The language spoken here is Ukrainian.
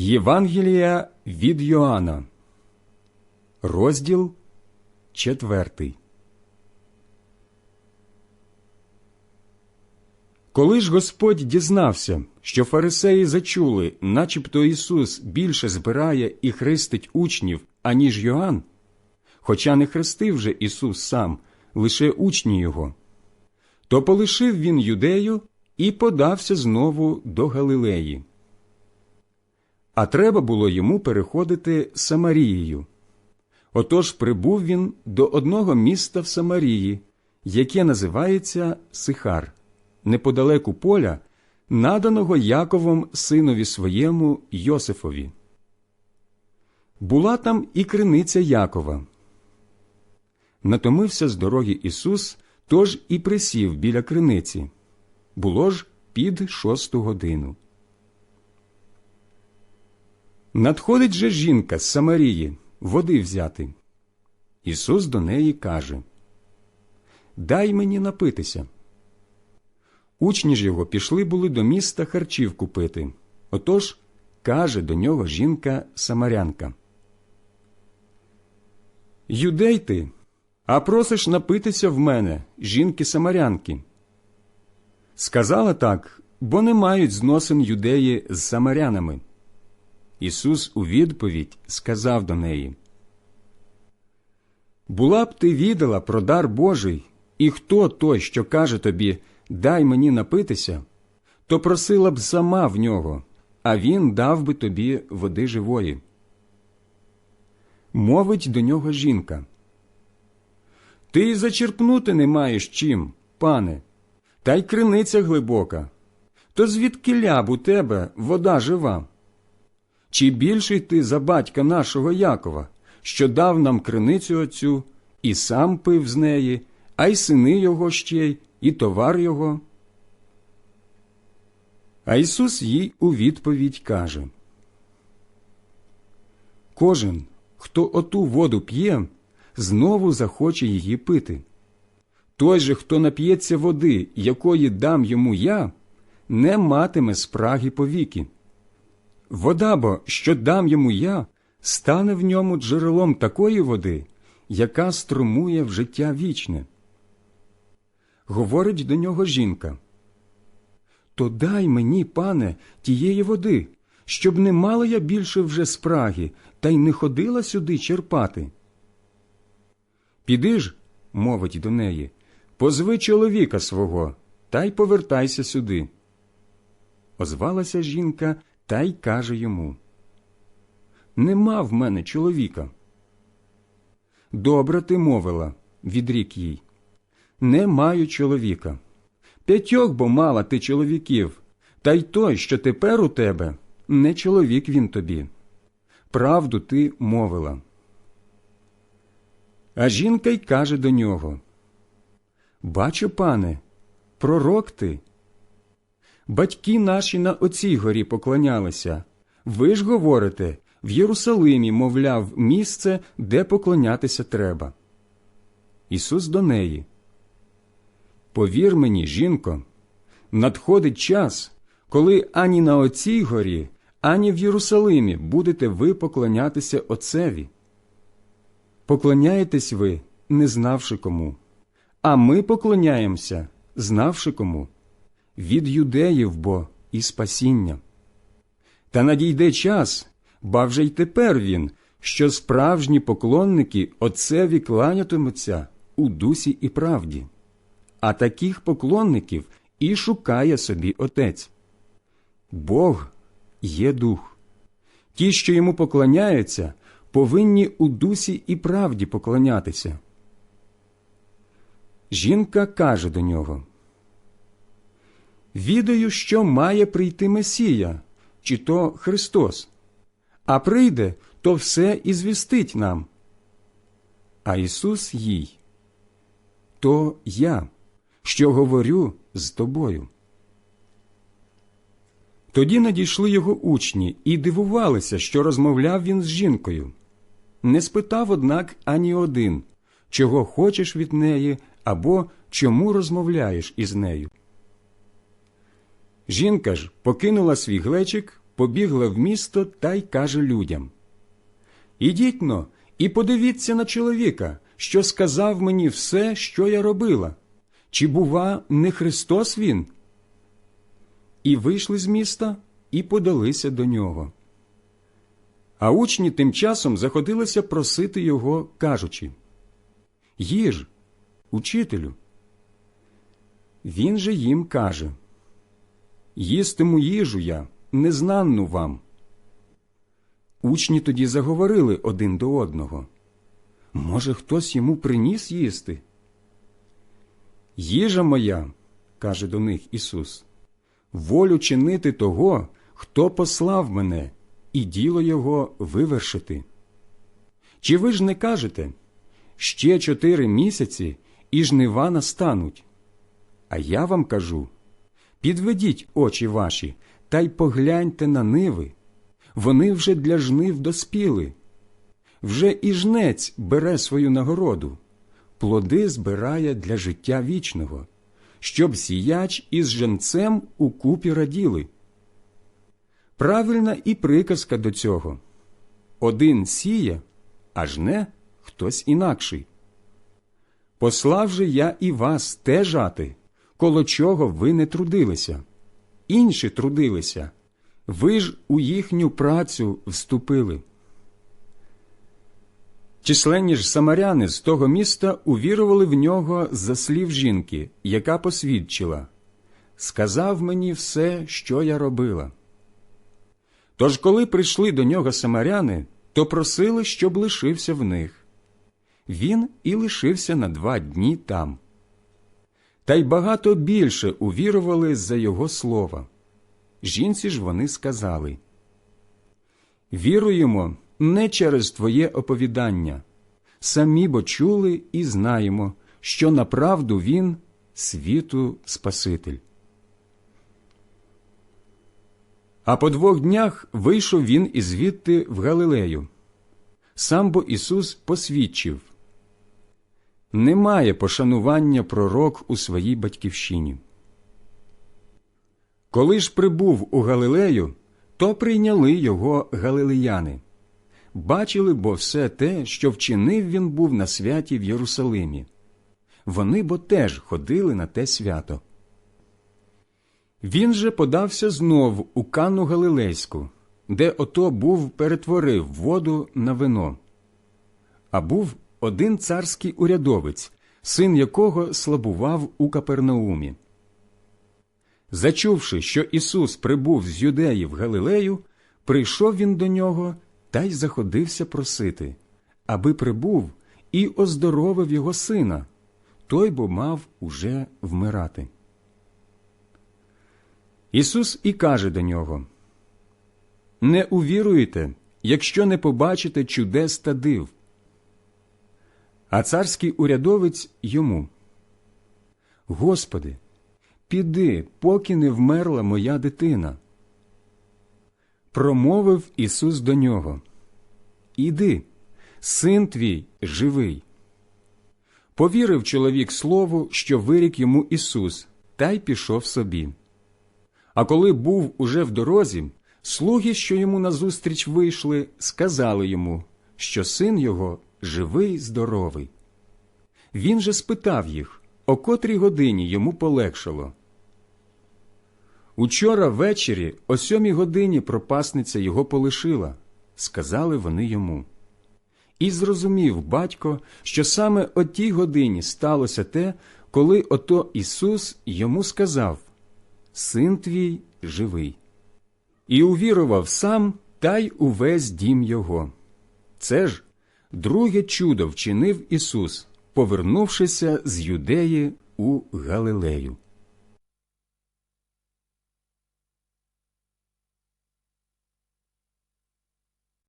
Євангелія від Йоанна, розділ четвертий. Коли ж Господь дізнався, що фарисеї зачули, начебто Ісус більше збирає і хрестить учнів, аніж Йоанн, хоча не хрестив же Ісус сам, лише учні його, то полишив він юдею і подався знову до Галилеї. А треба було йому переходити Самарією. Отож прибув він до одного міста в Самарії, яке називається Сихар, неподалеку поля, наданого Яковом синові своєму Йосифові. Була там і криниця Якова. Натомився з дороги Ісус, тож і присів біля криниці. Було ж під шосту годину. Надходить же жінка з Самарії води взяти. Ісус до неї каже Дай мені напитися. Учні ж його пішли були до міста харчів купити. Отож каже до нього жінка Самарянка. Юдей ти, а просиш напитися в мене, жінки Самарянки. Сказала так, бо не мають зносин юдеї з самарянами. Ісус у відповідь сказав до неї Була б ти відала про дар Божий, і хто той, що каже тобі Дай мені напитися, то просила б сама в нього, а він дав би тобі води живої. Мовить до нього жінка. Ти й зачерпнути не маєш чим, пане, та й криниця глибока. То звідки ляб у тебе вода жива? Чи більший ти за батька нашого Якова, що дав нам криницю оцю, і сам пив з неї, а й сини його ще й, і товар його? А Ісус їй у відповідь каже Кожен, хто оту воду п'є, знову захоче її пити. Той же, хто нап'ється води, якої дам йому я, не матиме спраги повіки. Вода бо, що дам йому я, стане в ньому джерелом такої води, яка струмує в життя вічне. Говорить до нього жінка. То дай мені, пане, тієї води, щоб не мала я більше вже спраги, та й не ходила сюди черпати. Піди ж, мовить до неї, позви чоловіка свого, та й повертайся сюди. Озвалася жінка та й каже йому Нема в мене чоловіка. Добре ти мовила, відрік їй. Не маю чоловіка. П'ятьох бо мала ти чоловіків, та й той, що тепер у тебе, не чоловік він тобі. Правду ти мовила. А жінка й каже до нього Бачу, пане, пророк ти. Батьки наші на оцій горі поклонялися. Ви ж говорите, в Єрусалимі, мовляв, місце, де поклонятися треба. Ісус до неї. Повір мені, жінко, надходить час, коли ані на оцій горі, ані в Єрусалимі будете ви поклонятися Отцеві. Поклоняєтесь ви, не знавши кому, а ми поклоняємося, знавши кому від юдеїв бо і спасіння. Та надійде час, ба вже й тепер він, що справжні поклонники Отцеві кланятимуться у дусі і правді, а таких поклонників і шукає собі Отець. Бог є дух. Ті, що йому поклоняються, повинні у дусі і правді поклонятися. Жінка каже до нього Відаю, що має прийти Месія, чи то Христос, а прийде, то все і звістить нам. А Ісус їй то я, що говорю з тобою. Тоді надійшли його учні і дивувалися, що розмовляв він з жінкою. Не спитав, однак, ані один, чого хочеш від неї або чому розмовляєш із нею. Жінка ж покинула свій глечик, побігла в місто та й каже людям Ідіть но і подивіться на чоловіка, що сказав мені все, що я робила. Чи, бува, не Христос він? І вийшли з міста і подалися до нього. А учні тим часом заходилися просити його, кажучи Їж, учителю. Він же їм каже Їстиму їжу я, незнанну вам. Учні тоді заговорили один до одного. Може, хтось йому приніс їсти? Їжа моя, каже до них Ісус, волю чинити того, хто послав мене, і діло його вивершити. Чи ви ж не кажете ще чотири місяці і жнива настануть? А я вам кажу підведіть очі ваші та й погляньте на ниви. Вони вже для жнив доспіли. Вже і жнець бере свою нагороду, плоди збирає для життя вічного, щоб сіяч із женцем у купі раділи. Правильна і приказка до цього один сіє, а жне хтось інакший. Послав же я і вас те жати, коло чого ви не трудилися, інші трудилися, ви ж у їхню працю вступили. Численні ж самаряни з того міста увірували в нього за слів жінки, яка посвідчила Сказав мені все, що я робила. Тож, коли прийшли до нього самаряни, то просили, щоб лишився в них. Він і лишився на два дні там. Та й багато більше увірували за його слова. Жінці ж вони сказали Віруємо не через Твоє оповідання. Самі бо чули і знаємо, що направду Він світу Спаситель. А по двох днях вийшов він із звідти в Галилею. Сам бо Ісус посвідчив немає пошанування пророк у своїй батьківщині. Коли ж прибув у Галилею, то прийняли його галилеяни. Бачили бо все те, що вчинив він був на святі в Єрусалимі. Вони бо теж ходили на те свято. Він же подався знов у Канну Галилейську, де ото був перетворив воду на вино. А був один царський урядовець, син якого слабував у Капернаумі. Зачувши, що Ісус прибув з юдеї в Галилею, прийшов він до нього та й заходився просити, аби прибув і оздоровив його сина, той бо мав уже вмирати. Ісус і каже до нього Не увіруєте, якщо не побачите чудес та див. А царський урядовець йому Господи, піди, поки не вмерла моя дитина. Промовив Ісус до нього Іди, син твій живий. Повірив чоловік слову, що вирік йому Ісус, та й пішов собі. А коли був уже в дорозі, слуги, що йому назустріч вийшли, сказали йому, що син його живий, здоровий. Він же спитав їх, о котрій годині йому полегшало. Учора ввечері о сьомій годині пропасниця його полишила, сказали вони йому. І зрозумів батько, що саме о тій годині сталося те, коли ото Ісус йому сказав Син твій живий. І увірував сам та й увесь дім його. Це ж друге чудо вчинив Ісус, повернувшися з юдеї у Галилею.